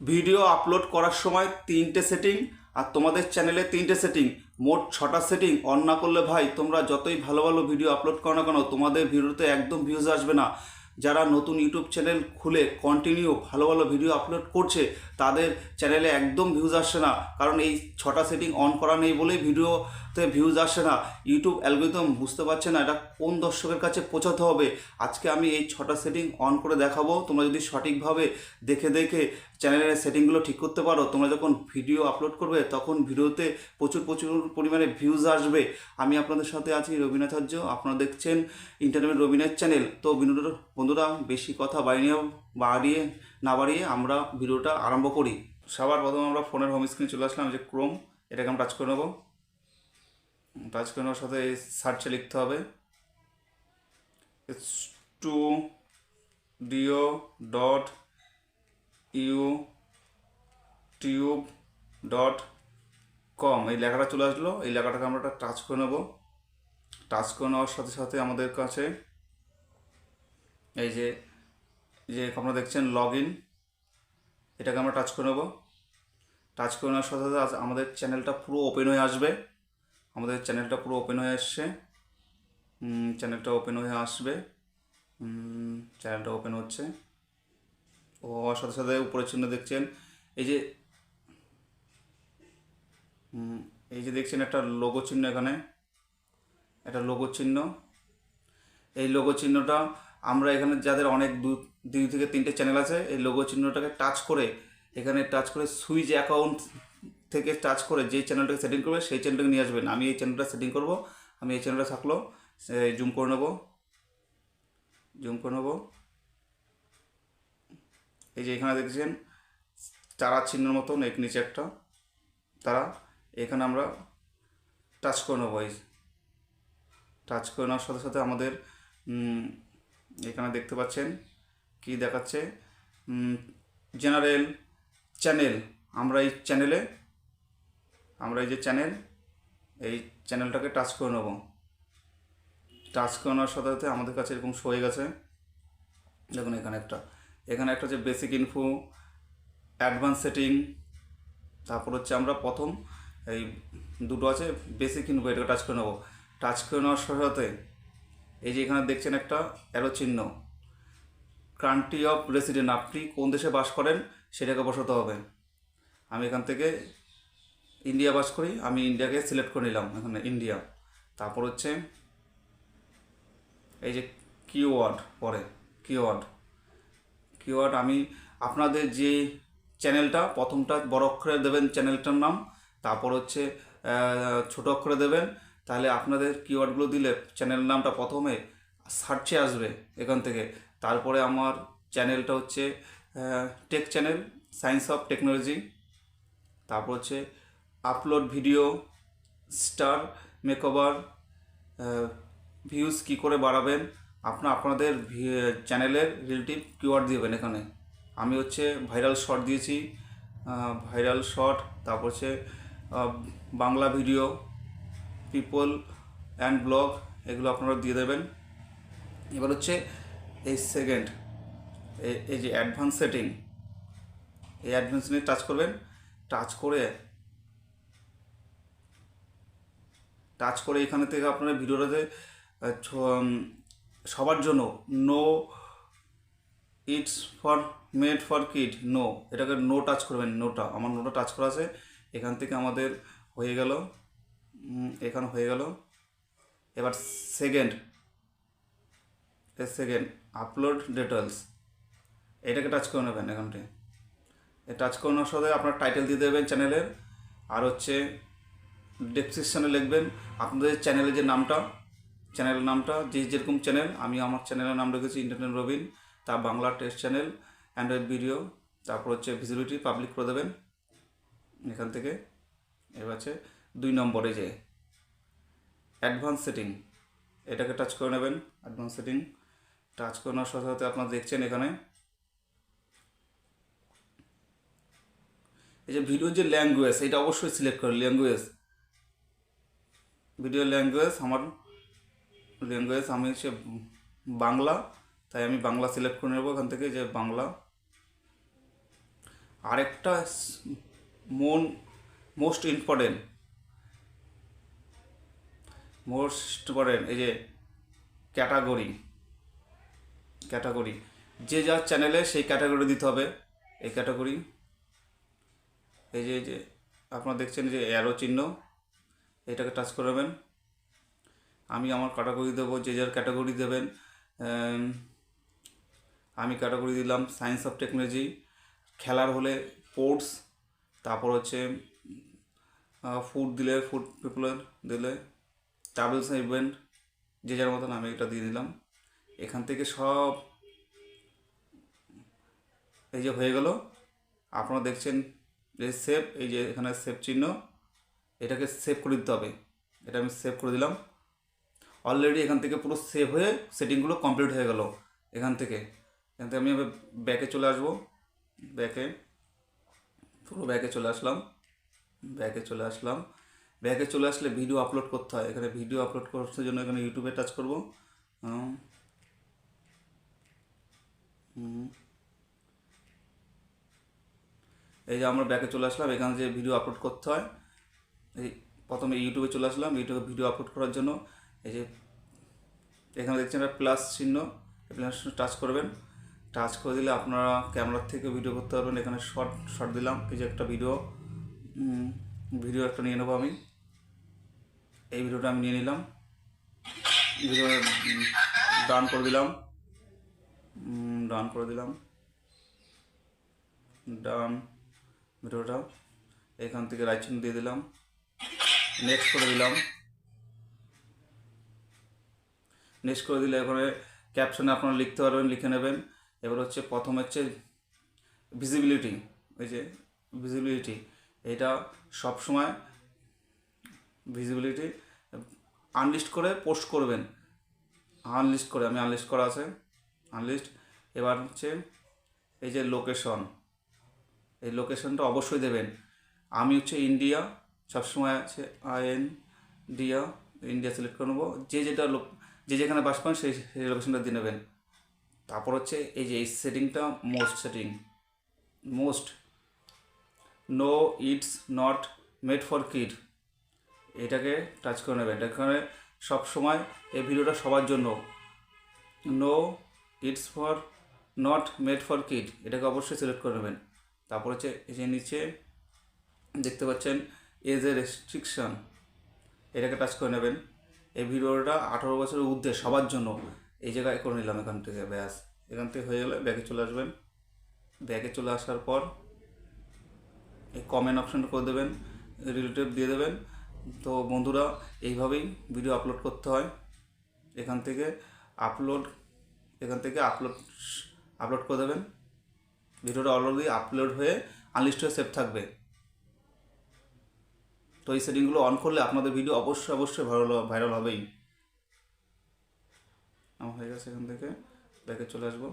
Video upload করার সময় তিনটে সেটিং আর তোমাদের চ্যানেলে তিনটে সেটিং মোট ছটা সেটিং অন না করলে ভাই, তোমরা যতই ভালো ভালো ভিডিও আপলোড করো না কেন, তোমাদের ভিডিওতে একদম ভিউজ আসবে না। যারা নতুন ইউটিউব চ্যানেল খুলে কন্টিনিউ ভালো ভালো ভিডিও আপলোড করছে, তাদের চ্যানেলে একদম ভিউজ আসছে না। কারণ এই ছটা সেটিং অন করা নেই বলেই ভিডিওতে ভিউজ আসে না। ইউটিউব অ্যালগোরিদম বুঝতে পারছে না এটা কোন দর্শকের কাছে পৌঁছাতে হবে। আজকে আমি এই ছটা সেটিং অন করে দেখাবো। তোমরা যদি সঠিকভাবে দেখে দেখে চ্যানেলের সেটিংগুলো ঠিক করতে পারো, তোমরা যখন ভিডিও আপলোড করবে, তখন ভিডিওতে প্রচুর প্রচুর পরিমাণে ভিউজ আসবে। আমি আপনাদের সাথে আছি রবীনাচার্য আপনারা দেখছেন ইন্টারনেট রবিনের চ্যানেল তো বিনোদন, বন্ধুরা, বেশি কথা বাড়িয়ে বাড়িয়ে, না বাড়িয়ে আমরা ভিডিওটা আরম্ভ করি। সবার প্রথমে আমরা ফোনের হোম স্ক্রিনে চলে আসলাম যে ক্রোম এটাকে আমরা টাচ করে নেব। টাচ করে নেওয়ার সাথে সার্চে লিখতে হবে। S two D O dot YouTube dot com এই লেখাটা চলে আসলো। এই লেখাটাকে আমরা একটা টাচ করে নেব। টাচ করে নেওয়ার সাথে সাথে আমাদের কাছে এই যে যে আপনারা দেখছেন লগ ইন এটাকে আমরা টাচ করে নেব। টাচ করে নেওয়ার সাথে সাথে আমাদের চ্যানেলটা পুরো ওপেন হয়ে আসবে। আমাদের চ্যানেলটা পুরো ওপেন হয়ে আসছে। চ্যানেলটা ওপেন হয়ে আসবে। চ্যানেলটা ওপেন হচ্ছে। ও সাথে সাথে উপরের চিহ্ন দেখছেন, এই যে এই যে দেখছেন একটা লোগো চিহ্ন এখানে। একটা লোগো চিহ্ন। এই লোগো চিহ্নটা আমরা এখানে যাদের অনেক দু দুই থেকে তিনটে চ্যানেল আছে, এই লোগো চিহ্নটাকে টাচ করে, এখানে টাচ করে সুইচ অ্যাকাউন্ট থেকে টাচ করে যে চ্যানেলটাকে সেটিং করবে, সেই চ্যানেলটাকে নিয়ে আসবেন। আমি এই চ্যানেলটা সেটিং করব, আমি এই চ্যানেলটা থাকল জুম করে নেব। জুম করে নেব। এই যে এখানে দেখছেন চারা চিহ্নের মতন এক নিচে একটা, তারা, এখানে আমরা টাচ করে নেব, এই টাচ করে নেওয়ার সাথে সাথে আমাদের এখানে দেখতে পাচ্ছেন, কি দেখাচ্ছে? জেনারেল চ্যানেল আমরা এই চ্যানেলে আমরা এই যে চ্যানেল এই চ্যানেলটাকে টাচ করে নেব। টাচ করে নেওয়ার সাথে সাথে আমাদের কাছে এরকম শো হয়ে গেছে। দেখুন এখানে একটা এখানে একটা হচ্ছে বেসিক ইনফো অ্যাডভান্স সেটিং তারপর হচ্ছে আমরা প্রথম এই দুটো আছে বেসিক ইনফো এটাকে টাচ করে নেব। টাচ করে নেওয়ার সাথে সাথে এই যে এখানে দেখছেন একটা অ্যারো চিহ্ন। কান্ট্রি অফ রেসিডেন্ট আপনি কোন দেশে বাস করেন, সেটাকে বসাতে হবে। আমি এখান থেকে ইন্ডিয়া বাস করি, আমি ইন্ডিয়াকে সিলেক্ট করে নিলাম, এখানে ইন্ডিয়া। তারপর হচ্ছে, এই যে কিওয়ার্ড পরে কিওয়ার্ড কিওয়ার্ড আমি আপনাদের যে চ্যানেলটা প্রথমটা বড় অক্ষরে দেবেন চ্যানেলটার নাম, তারপর হচ্ছে ছোট অক্ষরে দেবেন, তাহলে আপনাদের কিওয়ার্ডগুলো দিলে চ্যানেল নামটা প্রথমে সার্চে আসবে এখান থেকে। তারপরে আমার চ্যানেলটা হচ্ছে tech channel science of technology তারপর হচ্ছে upload video star makeover views কী করে বাড়াবেন? আপনার আপনাদের চ্যানেলের রিলেটিভ কিওয়ার্ড দিবেন এখানে। আমি হচ্ছে ভাইরাল শর্ট দিয়েছি। ভাইরাল শর্ট তারপর হচ্ছে Bangla video people and blog এগুলো আপনারা দিয়ে দেবেন। এবার হচ্ছে এই সেকেন্ড এই যে অ্যাডভান্স সেটিং এই অ্যাডভান্স নিয়ে টাচ করবেন। টাচ করে টাচ করে এখানে থেকে আপনারা ভিডিওটাতে সবার জন্য no it's for made for kid no এটাকে নো টাচ করবেন নোটা আমার নোটা টাচ করা আছে, এখান থেকে আমাদের হয়ে গেল এখানে হয়ে গেল, এবার সেকেন্ড সেকেন্ড আপলোড ডিটেলস এটাকে টাচ করে নেবেন এখানটায় টাচ করানোর সাথে আপনার টাইটেল দিয়ে দেবেন চ্যানেলের আর হচ্ছে ডেসক্রিপশানে লিখবেন। আপনাদের চ্যানেলের যে নামটা চ্যানেলের নামটা, যে যেরকম চ্যানেল আমি আমার চ্যানেলের নাম রেখেছি ইন্টারনেট রবিন তার Bangla test channel android video তারপর হচ্ছে ভিজিবিলিটি পাবলিক করে দেবেন। এখান থেকে, এবার আছে দুই নম্বরে যে অ্যাডভান্স সেটিং এটাকে টাচ করে নেবেন অ্যাডভান্স সেটিং টাচ করে নেওয়ার সাথে সাথে আপনারা দেখছেন এখানে, এই যে ভিডিওর যে ল্যাঙ্গুয়েজ এটা অবশ্যই সিলেক্ট করে ল্যাঙ্গুয়েজ ভিডিও ল্যাঙ্গুয়েজ আমার ল্যাঙ্গুয়েজ আমি হচ্ছে বাংলা, তাই আমি বাংলা সিলেক্ট করে নেব এখান থেকে যে বাংলা। আরেকটা মন মোস্ট ইম্পর্টেন্ট মোস্ট ইম্পর্টেন্ট এই যে ক্যাটাগরি ক্যাটাগরি যে যার চ্যানেলে সেই ক্যাটাগরি দিতে হবে, এই ক্যাটাগরি এই যে এই যে, আপনারা দেখছেন যে অ্যারো চিহ্ন। এটাকে টাচ করাবেন। আমি আমার ক্যাটাগরি দেবো, যে যার ক্যাটাগরি দেবেন। আমি ক্যাটাগরি দিলাম সায়েন্স অফ টেকনোলজি খেলার হলে স্পোর্টস তারপর হচ্ছে ফুড দিলে ফুড পিপলের দিলে ট্রাভেলস ইভেন্ট যে যার মতন আমি এটা দিয়ে দিলাম। এখান থেকে সব এই যে হয়ে গেল। আপনারা দেখছেন যে সেভ এই যে এখানে সেভ চিহ্ন। এটাকে সেভ করে দিতে হবে। এটা আমি সেভ করে দিলাম। অলরেডি এখান থেকে পুরো সেভ হয়ে সেটিংগুলো কমপ্লিট হয়ে গেল এখান থেকে। এখান থেকে আমি ব্যাকে চলে আসব। ব্যাকে পুরো ব্যাকে চলে আসলাম। ব্যাকে চলে আসলাম। ব্যাকে চলে আসলে ভিডিও আপলোড করতে হয়। এখানে ভিডিও আপলোড করার জন্য এখানে ইউটিউবে টাচ করব। এই যে আমরা ব্যাকে চলে আসলাম। এখানে যে ভিডিও আপলোড করতে হয় এই প্রথমে ইউটিউবে চলে আসলাম, ইউটিউবে ভিডিও আপলোড করার জন্য। এই যে এখানে দেখছেন একটা প্লাস চিহ্ন প্লাস টাচ করবেন। টাচ করে দিলে আপনারা ক্যামেরার থেকে ভিডিও করতে পারবেন। এখানে শর্ট শর্ট দিলাম, এই যে একটা ভিডিও ভিডিও একটা নিয়ে নেব আমি। এই ভিডিওটা আমি নিয়ে নিলাম। ভিডিও ডান করে দিলাম। ডান করে দিলাম। ডান ভিডিওটা এখান থেকে রাইট দিয়ে দিলাম। নেক্সট করে দিলাম। নেক্সট করে দিলে এবারে ক্যাপশনে আপনারা লিখতে পারবেন, লিখে নেবেন। এবার হচ্ছে প্রথম হচ্ছে ভিজিবিলিটি ওই যে ভিজিবিলিটি এটা সবসময় ভিজিবিলিটি আনলিস্ট করে পোস্ট করবেন। আনলিস্ট করে, আমি আনলিস্ট করা আছে। আনলিস্ট এবার হচ্ছে এই যে লোকেশন এই লোকেশনটা অবশ্যই দেবেন। আমি হচ্ছে ইন্ডিয়া সবসময় আছে আইএন, ডিয়া, ইন্ডিয়া সিলেক্ট করে নেব। যে যেটা লোক, যে যেখানে বাস পান সেই সেই লোকেশনটা দিয়ে নেবেন। তারপর হচ্ছে এই যে এই সেটিংটা most setting most no it's not made for kid এটাকে টাচ করে নেবেন। এখানে সব সময় এই ভিডিওটা সবার জন্য। No it's for not made for kid এটাকে অবশ্যই সিলেক্ট করে নেবেন। তারপর হচ্ছে এই যে নিচে দেখতে পাচ্ছেন এজ এ রেস্ট্রিকশন এটাকে টাচ করে নেবেন। এই ভিডিওটা আঠারো বছরের ঊর্ধ্বে সবার জন্য এই জায়গায় করে নিলাম এখান থেকে, ব্যাস। এখান থেকে হয়ে গেলে ব্যাগে চলে আসবেন। ব্যাগে চলে আসার পর এই কমেন্ট অপশানটা করে দেবেন রিলেটিভ দিয়ে দেবেন। তো বন্ধুরা, এইভাবেই ভিডিও আপলোড করতে হয়। এখান থেকে আপলোড এখান থেকে আপলোড আপলোড করে দেবেন। ভিডিওটা অলরেডি আপলোড হয়ে আনলিস্ট হয়ে সেভ থাকবে। তো এই সেটিংগুলো অন করলে আপনাদের ভিডিও অবশ্যই অবশ্যই ভাইরাল ভাইরাল হবেই। আমার হয়ে গেছে এখান থেকে। ব্যাকে চলে আসব।